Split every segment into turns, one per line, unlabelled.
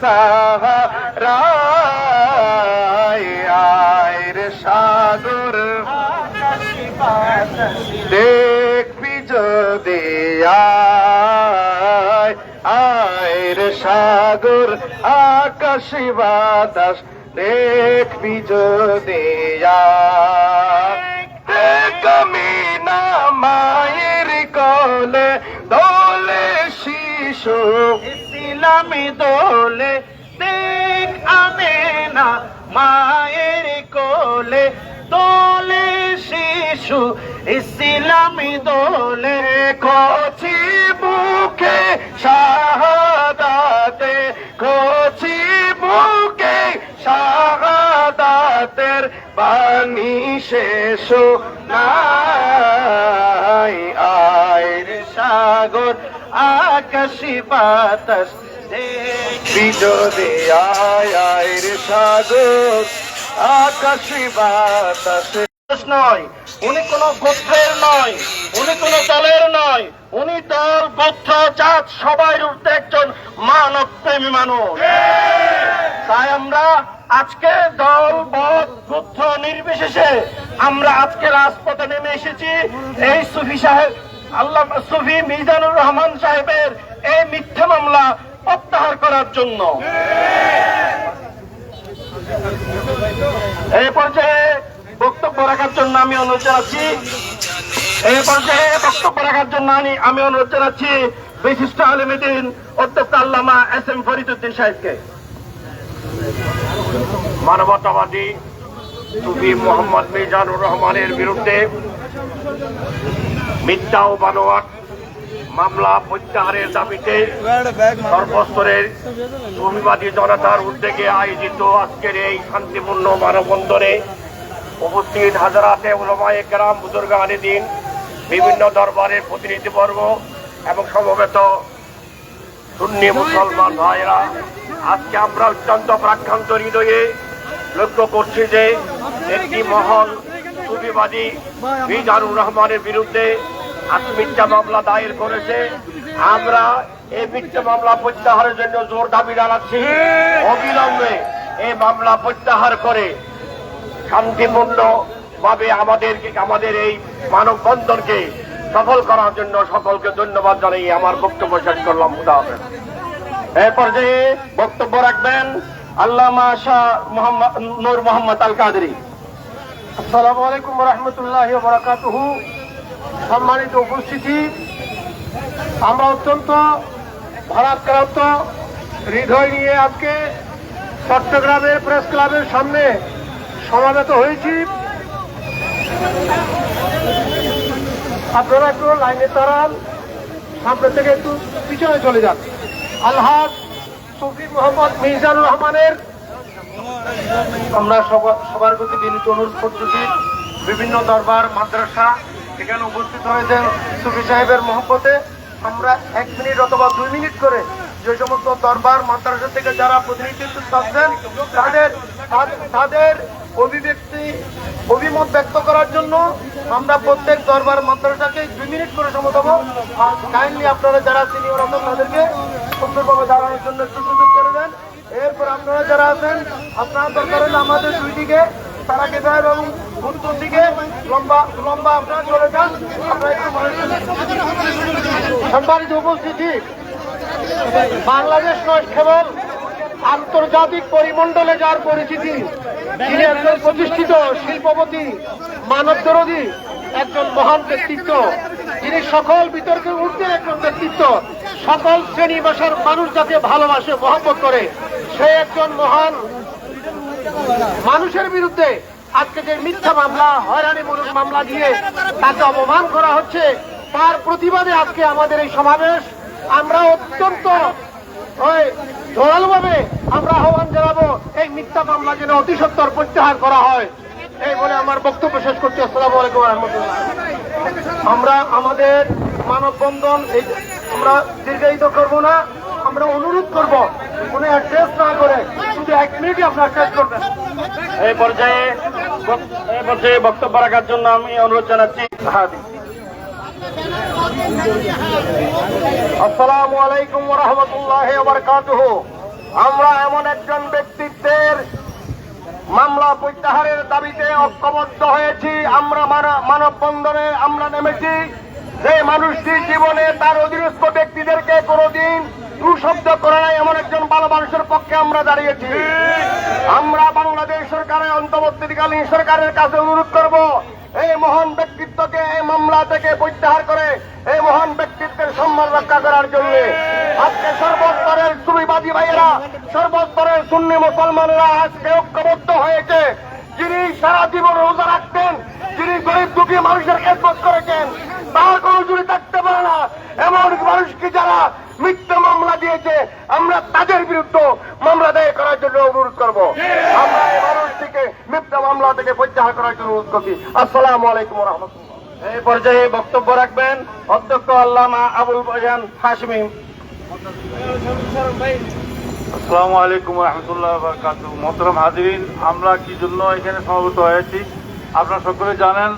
সাহারায় আয়ের সাগর। দেখবি যদি আয় আয়ের সাগর, আকাশ বাতাস, দেখবি যদি মায়ের কলে দোলে শিশু
ইসলামী দোলে, দেখ আনে না মায়ের কোলে, দোলে শিশু ইসলামী দোলে,
কচি বুকে শাহাদাতে, কচি বুকে শাহাদাতের বাণী শেষ নাই। আয়ের সাগর, আকাশি বাতাস আয় সাগর আকাশি বাতাস।
নয়, উনি গোত্রের নয়, উনি দলের নয়, উনি গোত্র, জাত, সবাই উঠতে একজন মানব প্রেমী মানুষ। তাই আমরা আজকে দল বদ গোত্র নির্বিশেষে আমরা আজকে রাজপথে নেমে এসেছি। এই সুফি সাহেব, আল্লাহ সুফি মিজানুর রহমান সাহেবের এই মিথ্যা মামলা প্রত্যাহার করার জন্য। এই পর্যায়ে বক্তব্য রাখার জন্য আমি অনুরোধ জানাচ্ছি। এই পর্যায়ে বক্তব্য রাখার জন্য আমি আমি অনুরোধ জানাচ্ছি বিশিষ্ট আলমীদিন অধ্যক্ষ আল্লামা এস এম ফরিদুদ্দিন সাহেবকে।
মানবতাবাদী সুফি মোহাম্মদ মিজানুর রহমানের বিরুদ্ধে মিথ্যা ও বানোয়াট মামলা প্রত্যাহারের দাবিতে সর্বস্তরের সুফিবাদী জনতার উদ্যোগে আয়োজিত আজকের এই শান্তিপূর্ণ মানববন্ধনে উপস্থিত হাজারাতে ওলমায়ে কেরাম বুজুর্গ আলিদিন, বিভিন্ন দরবারের প্রতিনিধিবর্গ এবং সমবেত সুন্নি মুসলমান ভাইরা আজকে আমরা অত্যন্ত প্রাক্রান্ত হৃদয়ে লক্ষ্য করছি যে একটি মহল সুবিবাদী মিজানুর রহমানের বিরুদ্ধে আত্মমিথ্যা মামলা দায়ের করেছে। আমরা এই মিথ্যা মামলা প্রত্যাহারের জন্য জোর দাবি জানাচ্ছি। অবিলম্বে এই মামলা প্রত্যাহার করে শান্তিপূর্ণ ভাবে আমাদের আমাদের এই মানববন্ধনকে সফল করার জন্য সকলকে ধন্যবাদ জানাই আমার বক্তব্য শেষ করলাম। খুদা হাফেজ।
এই পর্যায়ে বক্তব্য রাখবেন, আল্লামা শাহ নূর মোহাম্মদ আল কাদরি
আসসালামু আলাইকুম রহমতুল্লাহ বরাকাতুহু। সম্মানিত উপস্থিতি, আমরা অত্যন্ত ভারাক্রান্ত, হৃদয় নিয়ে আজকে চট্টগ্রামের প্রেস ক্লাবের সামনে সমাবেত হয়েছি। আপনারা একটু লাইনে দাঁড়ান, সামনে থেকে একটু পিছনে চলে যান। আলহাজ সুফি মোহাম্মদ মিজানুর রহমানের। আমরা সবা- সবার প্রতি বিনীত অনুরোধ করতেছি, বিভিন্ন দরবার, মাদ্রাসা এখানে উপস্থিত হয়েছেন সুফি সাহেবের মহব্বতে। আমরা এক মিনিট অথবা দুই মিনিট করে যে সমস্ত দরবার, মাদ্রাসা থেকে যারা প্রতিনিধিত্ব করছেন তাদের তাদের অভিব্যক্তি, অভিমত ব্যক্ত করার জন্য আমরা প্রত্যেক দরবার, মাদ্রাসাকে দুই মিনিট করে সময় দেবো। আর কাইন্ডলি আপনারা যারা সিনিয়র আছেন, তাদেরকে সুন্দরভাবে দাঁড়ানোর জন্য একটু সুযোগ করে দেন। এরপর আপনারা যারা আছেন, আপনারা দরকার হলে আমাদের দুই দিকে তারা কেদার এবং উত্তর দিকে। লম্বা লম্বা আপনারা চলে যান। সম্মানিত উপস্থিতি, বাংলাদেশ নয়, কেবল আন্তর্জাতিক পরিমণ্ডলে যার পরিচিতি, তিনি একজন প্রতিষ্ঠিত শিল্পপতি মানবদরদী একজন মহান ব্যক্তিত্ব। যিনি সকল বিতর্কের ঊর্ধ্বে একজন ব্যক্তিত্ব। সকল শ্রেণি ভাষার মানুষ যাকে ভালোবাসে, মহব্বত করে, সে একজন মহান মানুষের বিরুদ্ধে আজকে যে মিথ্যা মামলা, হয়রানিমূলক মামলা দিয়ে তাকে অপমান করা হচ্ছে, তার প্রতিবাদে আজকে আমাদের এই সমাবেশ। আমরা অত্যন্ত জোরালোভাবে আমরা আহ্বান জানাব, এই মিথ্যা মামলা যেন অতি সত্তর প্রত্যাহার করা হয়। এই বলে আমার বক্তব্য শেষ করছি। আসসালামু আলাইকুম রহমতুল্লাহ। আমরা আমাদের মানববন্ধন আমরা দীর্ঘায়িত করব না, আমরা অনুরোধ করব, কোনো অ্যাড্রেস না করে শুধু এক মিনিটই আপনার শেষ করবেন
এই পর্যায়ে এই পর্যায়ে বক্তব্য রাখার জন্য আমি অনুরোধ জানাচ্ছি
আলাইকুম রহমতুল্লাহ আমরা এমন একজন ব্যক্তিত্বের মামলা প্রত্যাহারের দাবিতে ঐক্যবদ্ধ হয়েছি। আমরা মানা- মানববন্ধনে আমরা নেমেছি। যে মানুষটি জীবনে তার অধীনস্থ ব্যক্তিদেরকে কোনোদিন দুশব্দ করে নাই এমন একজন ভালো মানুষের পক্ষে আমরা দাঁড়িয়েছি। আমরা বাংলাদেশ সরকারের অন্তর্বর্তীকালীন সরকারের কাছে অনুরোধ করব, এই মহান ব্যক্তিত্বকে এই মামলা থেকে প্রত্যাহার করে এই মহান ব্যক্তিত্বের সম্মান রক্ষা করার জন্য। আজকে সর্বস্তরের সুবিবাদী ভাইয়েরা, সর্বস্তরের সুন্নি মুসলমানেরা আজকে ঐক্যবদ্ধ হয়েছে। যিনি সারা জীবন রোজা রাখতেন, যিনি গরিব দুঃখী মানুষের খেদমত করেছেন তার কোনো জুড়ি থাকতে পারে না, এমন মানুষকে যারা মামলা দিয়েছে আমরা তাদের বিরুদ্ধে মামলা দায়ের করার জন্য অনুরোধ করব। আমরা এই মানুষটিকে মিথ্যা মামলা থেকে প্রত্যাহার করার জন্য অনুরোধ করছি। আসসালাম আলাইকুম রহমতুল্লাহ।
এই পর্যায়ে বক্তব্য রাখবেন অধ্যক্ষ আল্লামা আবুল বাজান হাসমি
আসসালামু আলাইকুম রহমতুল্লাহ বরকাত মোহতরম হাজিরিন আমরা কি জন্য এখানে সমবেত হয়েছি? আপনারা সকলে জানেন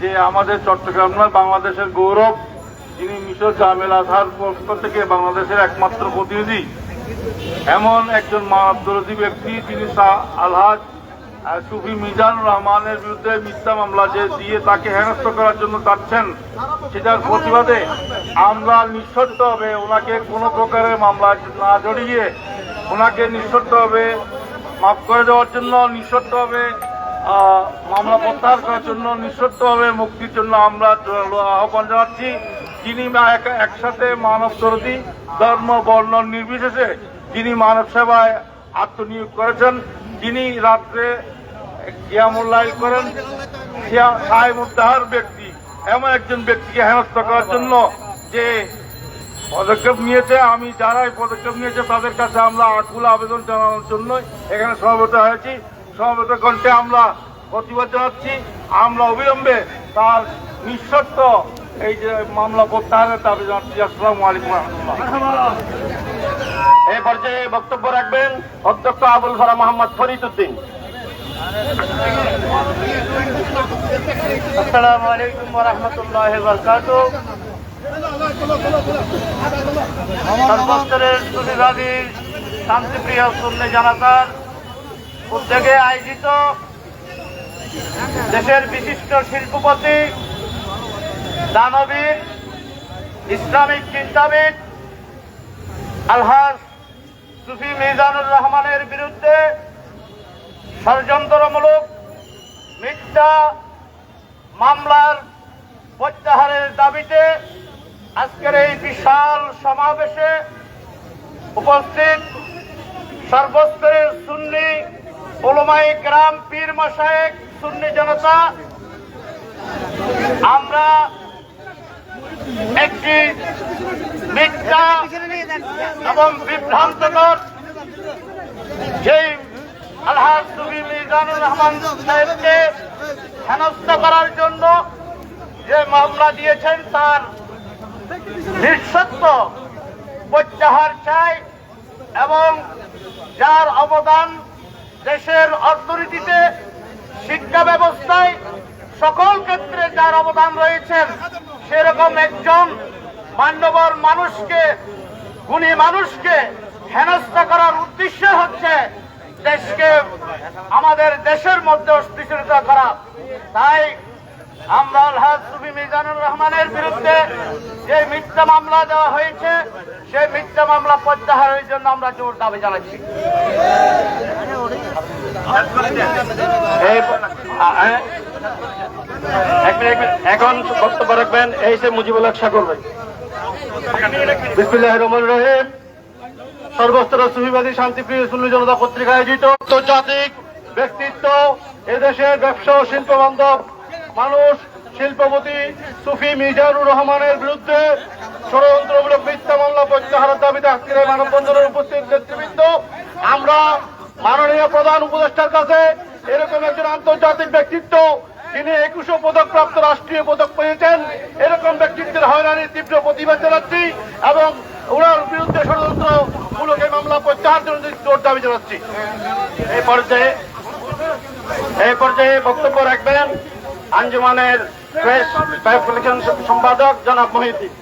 যে আমাদের চট্টগ্রাম নয় বাংলাদেশের গৌরব যিনি মিশর জামেল আজহার পক্ষ থেকে বাংলাদেশের একমাত্র প্রতিনিধি, এমন একজন মানবদরদী ব্যক্তি যিনি আলহাজ সুফি মিজানুর রহমানের বিরুদ্ধে মিথ্যা মামলা যে দিয়ে তাকে হেনস্থ করার জন্য চাচ্ছেন, সেটার প্রতিবাদে আমরা নিঃশর্তভাবে ওনাকে কোনো প্রকারের মামলা না জড়িয়ে ওনাকে নিঃশর্তভাবে মাফ করে দেওয়ার জন্য নিঃশর্তভাবে মামলা প্রত্যাহার করার জন্য নিঃশর্তভাবে মুক্তির জন্য আমরা আহ্বান জানাচ্ছি। যিনি এক- একসাথে মানব দরদি ধর্ম, বর্ণ নির্বিশেষে যিনি মানব সেবায় আত্মনিয়োগ করেছেন, যিনি রাত্রে কিয়ামুল্লাহ করেন সাহেব উদ্দাহার ব্যক্তি, এমন একজন ব্যক্তিকে হেনস্থ করার জন্য যে পদক্ষেপ নিয়েছে, আমি যারাই পদক্ষেপ নিয়েছে, তাদের কাছে আমরা আকুল আবেদন জানানোর জন্য এখানে সমবেত হয়েছি। সমবেত কণ্ঠে আমরা প্রতিবাদ জানাচ্ছি। আমরা অবিলম্বে তার নিঃশর্ত এই যে মামলা প্রত্যাহারের দাবি জানাচ্ছি আসসালামু আলাইকুম রহমতুল্লাহ।
এই পর্যায়ে বক্তব্য রাখবেন অধ্যক্ষ আবুল ফরা মোহাম্মদ ফরিদ উদ্দিন
আসসালামু আলাইকুম রহমতুল্লাহ বরকাত সর্বস্তরের শান্তিপ্রিয় শূন্য জনতার উদ্যোগে আয়োজিত দেশের বিশিষ্ট শিল্পপতি দানবীর, ইসলামিক চিন্তাবিদ আলহাজ সুফি মিজানুর রহমানের বিরুদ্ধে ষড়যন্ত্রমূলক মিথ্যা মামলার প্রত্যাহারের দাবিতে আজকের এই বিশাল সমাবেশে উপস্থিত সর্বস্তরের সুন্নি ওলমাই গ্রাম পীর মশায়েক সুন্নি জনতা, আমরা একটি মিথ্যা এবং বিভ্রান্তকর যেই আলহাজ রহমান সাহেবকে হেনস্থ করার জন্য যে মামলা দিয়েছেন, তার নিঃসত্ব প্রত্যাহার চাই এবং যার অবদান দেশের অর্থনীতিতে শিক্ষা ব্যবস্থায় সকল ক্ষেত্রে যার অবদান রয়েছেন সেরকম একজন মান্যবর মানুষকে গুণী মানুষকে হেনস্থা করার উদ্দেশ্য হচ্ছে দেশকে আমাদের দেশের মধ্যে অস্থিতিশীলতা করা। তাই আমরা আলহাজ মিজানুর রহমানের বিরুদ্ধে যে মিথ্যা মামলা দেওয়া হয়েছে সেই মিথ্যা মামলা প্রত্যাহারের জন্য আমরা জোর দাবি জানাচ্ছি।
এই আ- আ- এক মিনিট। এখন বক্তব্য রাখবেন, এই সে মুজিবুল হক সাগর ভাই রহিম সর্বস্তর শান্তিপ্রিয় সুন্নি জনতা পত্রিকা আয়োজিত আন্তর্জাতিক ব্যক্তিত্ব, এদেশের ব্যবসা ও শিল্প বান্ধব মানুষ, শিল্পপতি সুফি মিজানুর রহমানের বিরুদ্ধে ষড়যন্ত্রমূলক মিথ্যা মামলা প্রত্যাহারের দাবিতে আজকের মানববন্ধনের উপস্থিত নেতৃবৃন্দ, আমরা মাননীয় প্রধান উপদেষ্টার কাছে এরকম একজন আন্তর্জাতিক ব্যক্তিত্ব, যিনি একুশে পদক প্রাপ্ত রাষ্ট্রীয় পদক পেয়েছেন, এরকম ব্যক্তিত্বের হয়রানির তীব্র প্রতিবাদ জানাচ্ছি এবং ওনার বিরুদ্ধে ষড়যন্ত্র মূলক এই মামলা প্রত্যাহার জন্য জোর দাবি জানাচ্ছি। এই পর্যায়ে এই পর্যায়ে বক্তব্য রাখবেন আঞ্জুমানের
প্রেস সম্পাদক জনাব মহিউদ্দিন।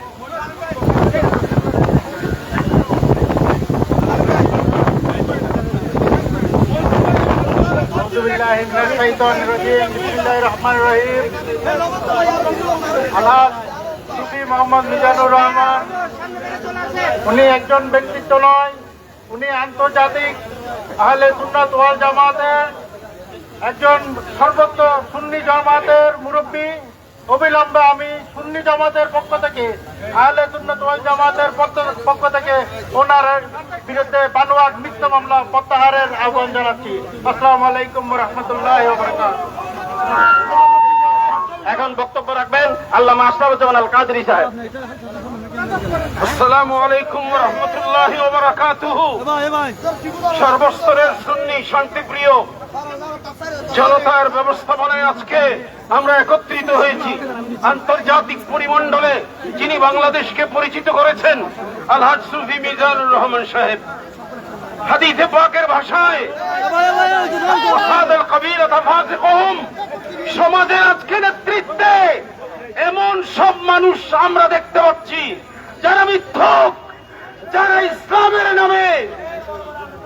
সুফি মোহাম্মদ মিজানুর রহমান, উনি একজন ব্যক্তিত্ব নয়, উনি আন্তর্জাতিক আহলে সুন্নাত ওয়াল জামাতের একজন সর্বোচ্চ সুন্নি জামাতের মুরব্বী। অবিলম্বে আমি সুন্নি জামাতের পক্ষ থেকে আহলে সুন্নাত ওয়াল জামাতের পক্ষ- থেকে ওনার বিরুদ্ধে বানোয়াট মিথ্যা মামলা প্রত্যাহারের আহ্বান জানাচ্ছি। আসসালামু আলাইকুম রহমতুল্লাহ
এখন বক্তব্য রাখবেন আল্লামা আশরাফুজ্জামান আল কাদরি সাহেব।
আসসালামু আলাইকুম রহমতুল্লাহ সর্বস্তরের সুন্নি শান্তিপ্রিয় জনতার ব্যবস্থাপনায় আজকে আমরা একত্রিত হয়েছি। আন্তর্জাতিক পরিমণ্ডলে যিনি বাংলাদেশকে পরিচিত করেছেন, আলহাজ সুফি মিজানুর রহমান সাহেব। হাদিসে পাকের নেতৃত্বে এমন সব মানুষ আমরা দেখতে পাচ্ছি, যারা মিথ্যক, যারা ইসলামের নামে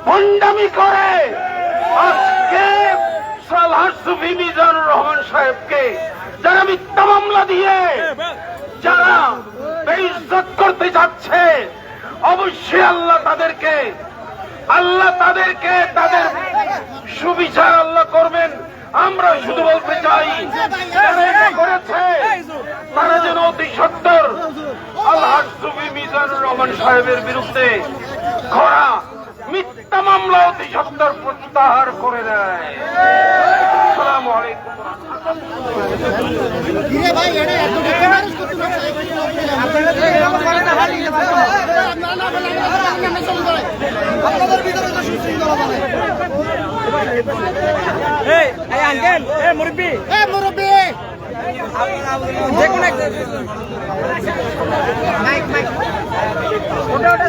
ভণ্ডামি করে। আজকে সালহার সুফি মিজানুর রহমান সাহেবকে যারা মিথ্যা মামলা দিয়ে যারা বেইজ্জত করতে যাচ্ছে, অবশ্যই আল্লাহ তাদেরকে আল্লাহ তাদেরকে তাদের সুবিচার আল্লাহ করবেন। আমরা শুধু বলতে চাই করেছে, তারা যেন অতি সত্তর। আল্লাহ মিজানুর রহমান সাহেবের বিরুদ্ধে মিথ্যা মামলা অতি সত্তর প্রত্যাহার করে দেয়। আসসালামু আলাইকুম।
আপনাদের ভিতরে তো সুশৃঙ্খলা
এই আঙ্কেল এই মুরব্বি। দেখুন মাইক মাইক। ওটা ওটা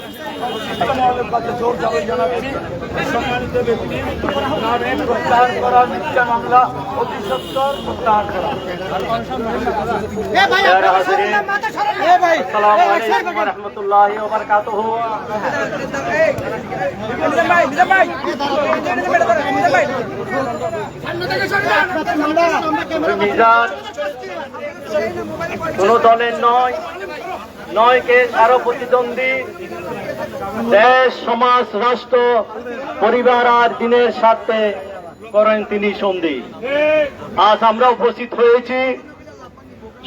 সম্মানিত ব্যক্তি নামে প্রত্যাহার করা মিথ্যা মামলা অতি সত্তর প্রত্যাহার করা রাহমাতুল্লাহি
মিজান
কোন দলের নয় নয় কে কারও প্রতিদ্বন্দ্বী দেশ, সমাজ, রাষ্ট্র, পরিবার আর দিনের স্বার্থে করেন তিনি সন্ধি। আজ আমরা উপস্থিত হয়েছি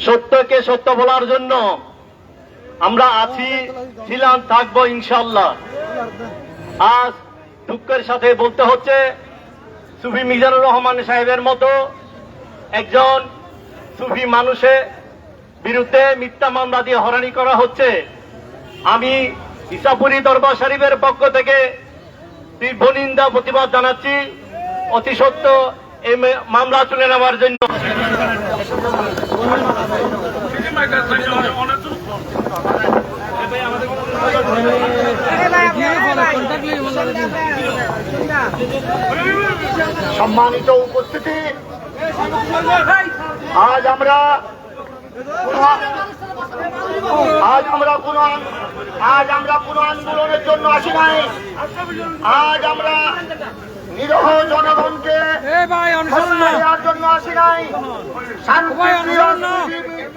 সত্যকে সত্য বলার জন্য। আমরা আছি, ছিলাম, থাকব ইনশাল্লাহ আজ দুঃখের সাথে বলতে হচ্ছে, সুফি মিজানুর রহমান সাহেবের মতো একজন সুফি মানুষের বিরুদ্ধে মিথ্যা মামলা দিয়ে হরানি করা হচ্ছে। আমি ইসাপুরি দরবার শরীফের পক্ষ থেকে তীব্র নিন্দা, প্রতিবাদ জানাচ্ছি। অতি সত্য এই মামলা তুলে নেওয়ার জন্য। সম্মানিত উপস্থিতি, আজ আমরা আজ আমরা কোন আজ আমরা কোন আন্দোলনের জন্য আসি নাই। আজ আমরা
নিরহ জনগণকে দেওয়ার জন্য আসি নাই।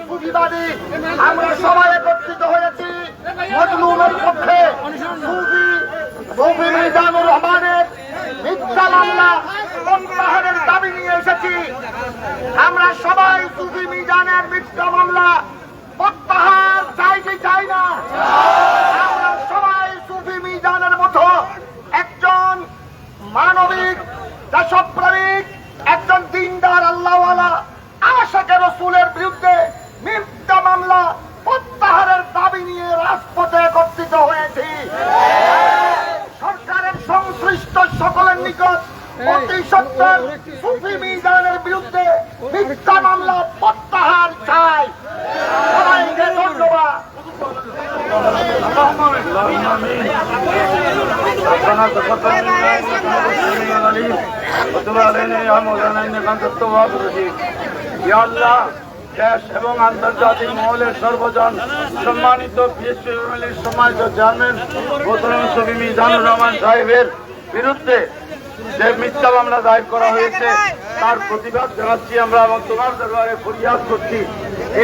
পুঁজিবাদী আমরা সবাই একত্রিত হয়েছি। মজলুমের পক্ষে মিজানুর রহমানের মিথ্যা মামলা প্রত্যাহারের দাবি নিয়ে এসেছি। আমরা সবাই সুফি মিজানের মিথ্যা মামলা প্রত্যাহার চাই
দেশ এবং আন্তর্জাতিক মহলের সর্বজন সম্মানিত সম্মানিত চেয়ারম্যান মোহতরম শফি মিজানুর রহমান সাহেবের বিরুদ্ধে যে মিথ্যা মামলা দায়ের করা হয়েছে, তার প্রতিবাদ জানাচ্ছি আমরা এবং তোমার দরবারে ফরিয়াদ করছি।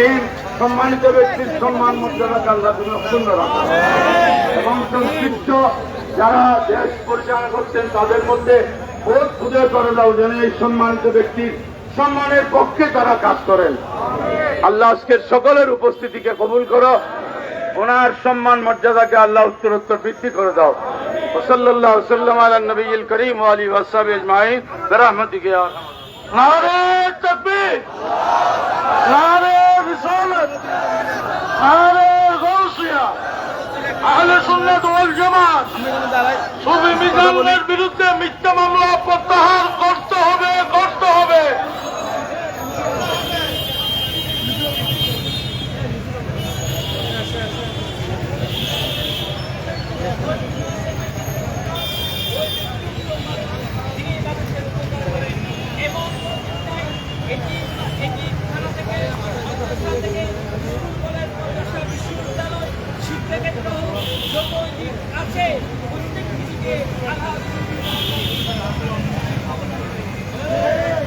এই সম্মানিত ব্যক্তির সম্মান মর্যাদাকে আল্লাহ তুমি অক্ষুণ্ণ রাখো। এবং সংশ্লিষ্ট যারা দেশ পরিচালনা করছেন, তাদের মধ্যে ভোট খুঁজে করে দাও যেন এই সম্মানিত ব্যক্তির সম্মানের পক্ষে তারা কাজ করেন। আল্লাহ আজকের সকলের উপস্থিতিকে কবুল করো। ওনার সম্মান মর্যাদাকে আল্লাহ উত্তরোত্তর বৃদ্ধি করে দাও। ওসল্লাহ সাল্লাম আল নবীল করিম আলী ওয়াসাব ইজমাইন রহমতিকে নারে তকবীর! নারে রিসালাত! নারে গাউসিয়া আহলে সুন্নাত ওয়াল জামাত! সুফি মিজানের বিরুদ্ধে মিথ্যা মামলা প্রত্যাহার করতে হবে।
বিশ্ববিদ্যালয় শিক্ষাক্ষেত্র আছে প্রত্যেক দিকে আঘাত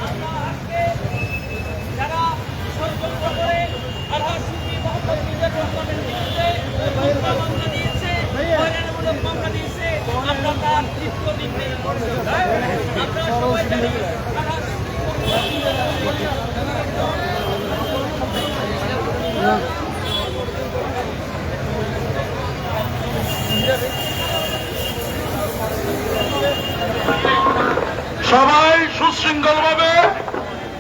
আমরা আজকে যারা ষড়যন্ত্র করে আল্লাহ সুফি মোহাম্মদ মিজানুর রহমানের বিরুদ্ধে মিথ্যা মামলা দিয়েছে হয়রানিমূলক মামলা দিয়েছে আমরা তার তৃপ্ত দিতে আমরা সবাই জানি আল্লাহ
সবাই সুশৃঙ্খল ভাবে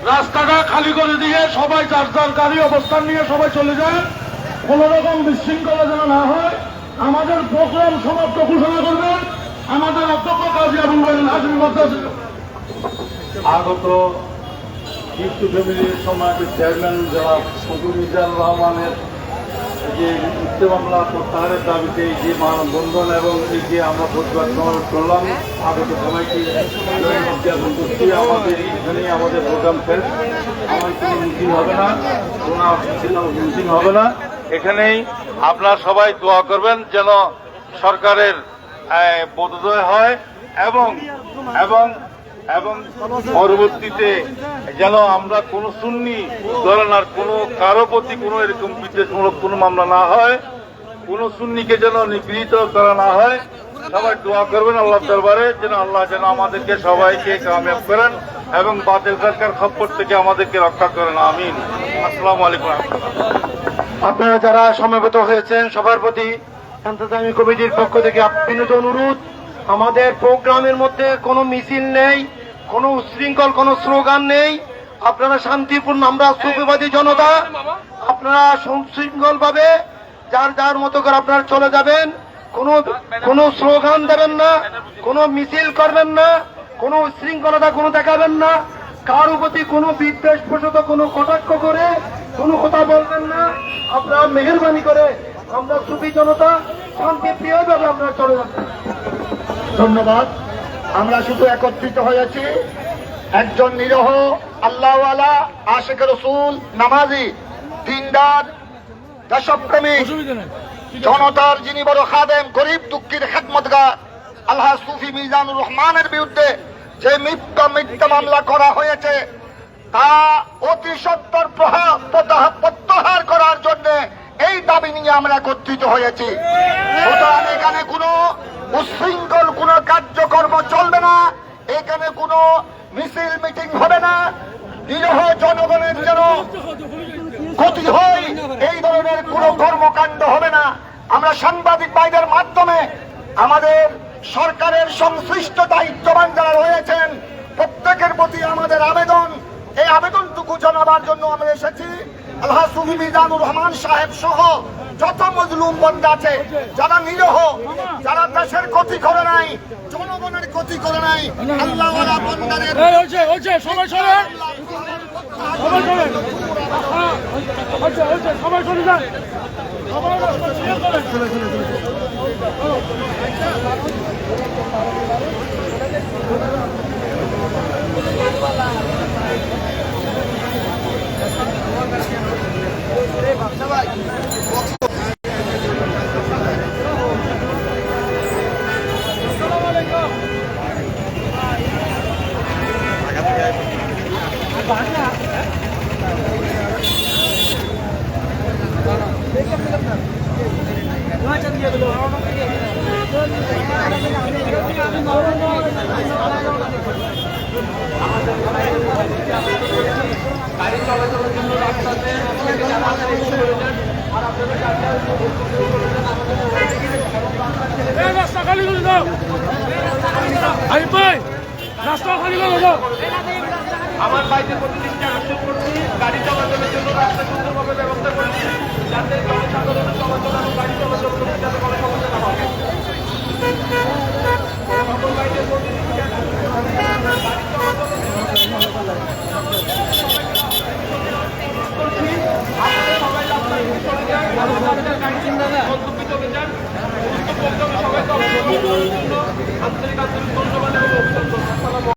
রাস্তাটা খালি করে দিয়ে সবাই যার যার গাড়ি অবস্থান নিয়ে সবাই চলে যায়। কোন রকম বিশৃঙ্খলা যেন না হয়। আমাদের প্রোগ্রাম সমাপ্ত ঘোষণা করবেন আমাদের অধ্যক্ষ কাজী আবুল বলেন মধ্যে আগত হিন্দু ফ্যামিলির সমাজের চেয়ারম্যান যারা ফজুল রহমানের যে মিথ্যে মামলা প্রত্যাহারের দাবিতে যে মানববন্ধন এবং এই যে আমরা প্রতিবাদ সমাবেশ করলাম, আগত সবাইকে জ্ঞাপন করছি আমাদের এখানে আমাদের প্রোগ্রাম শেষ। আমার কোনো মিটিং হবে না, কোনো মিটিং হবে না। এখানেই আপনারা সবাই দোয়া করবেন যেন সরকারের বোধোদয় হয় এবং এবং এবং পরবর্তীতে যেন আমরা কোন সুন্নি ধরেন আর কোনো কারও প্রতি কোনো এরকম বিদ্বেষমূলক কোনো মামলা না হয়, কোন সুন্নিকে যেন নিগৃহীত করা না হয়। সবাই দোয়া করবেন আল্লাহ দরবারে, যেন আল্লাহ যেন আমাদেরকে সবাইকে কামিয়াব করেন এবং বাতিল সরকার খপ্পর থেকে আমাদেরকে রক্ষা করেন। আমিন। আসসালামু আলাইকুম
আপনারা যারা সমবেত হয়েছেন, সবার প্রতি কমিটির পক্ষ থেকে বিনীত অনুরোধ, আমাদের প্রোগ্রামের মধ্যে কোনো মিছিল নেই। কোনো উশৃঙ্খল কোনো স্লোগান নেই। আপনারা শান্তিপূর্ণ, আমরা সুফিবাদী জনতা। আপনারা সুশৃঙ্খল ভাবে যার যার মতো করে আপনারা চলে যাবেন। কোনো কোনো স্লোগান দেবেন না, কোনো মিছিল করবেন না, কোনো উশৃঙ্খলতা কোনো দেখাবেন না। কারও প্রতি কোনো বিদ্বেষ প্রসূত কোনো কটাক্ষ করে, কোনো কথা বলবেন না। আপনারা মেহরবানি করে, আমরা সুফি জনতা শান্তি প্রিয় ভাবে আমরা চলে যাচ্ছি।
ধন্যবাদ। আমরা শুধু একত্রিত হয়েছি। একজন নিরহ আল্লাহওয়ালা আশেখ রসুল নামাজি দিনদার দেশপ্রেমিক জনতার যিনি বড় খাদেম গরিব দুঃখীর খেদমতগার আল্লাহ সুফি মিজানুর রহমানের বিরুদ্ধে যে মিথ্যা মিথ্যা মামলা করা হয়েছে তা অতি সত্তর প্রত্যাহার করার জন্য এই দাবি নিয়ে আমরা একত্রিত হয়েছি। সুতরাং এখানে কোনো উশৃঙ্খল কোনো কার্যকর্ম চলবে না এখানে কোনো মিছিল, মিটিং হবে না। নিরহ জনগণের যেন ক্ষতি হয়, এই ধরনের কোনো কর্মকাণ্ড হবে না। আমরা সাংবাদিক ভাইদের মাধ্যমে আমাদের সরকারের সংশ্লিষ্ট দায়িত্ববান যারা রয়েছেন, প্রত্যেকের প্রতি আমাদের আবেদন। এই আবেদনটুকু জানাবার জন্য আমরা এসেছি। আল্লাহ সুফি রহমান সাহেব সহ যত মজলুম বন্ধ আছে, যারা নিরহ, যারা দেশের ক্ষতি করে নাই জনগণের ক্ষতি করে নাই। আল্লাহ বন্দারের
সবাই সবাই হ্যাঁ, সবাই যান। সবাই রাস্তা খালি করে দাও আই রাস্তা খালি করে
আমার বাইরে প্রতিদিনকে আকর্ষণ করছি, গাড়ি চলাচলের জন্য রাস্তা সুন্দরভাবে ব্যবস্থা করছি, যাতে জনসাধারণের গাড়ি চলাচল করতে আন্তরিক আন্তরিক ধন্যবাদ এবং অভিনন্দন।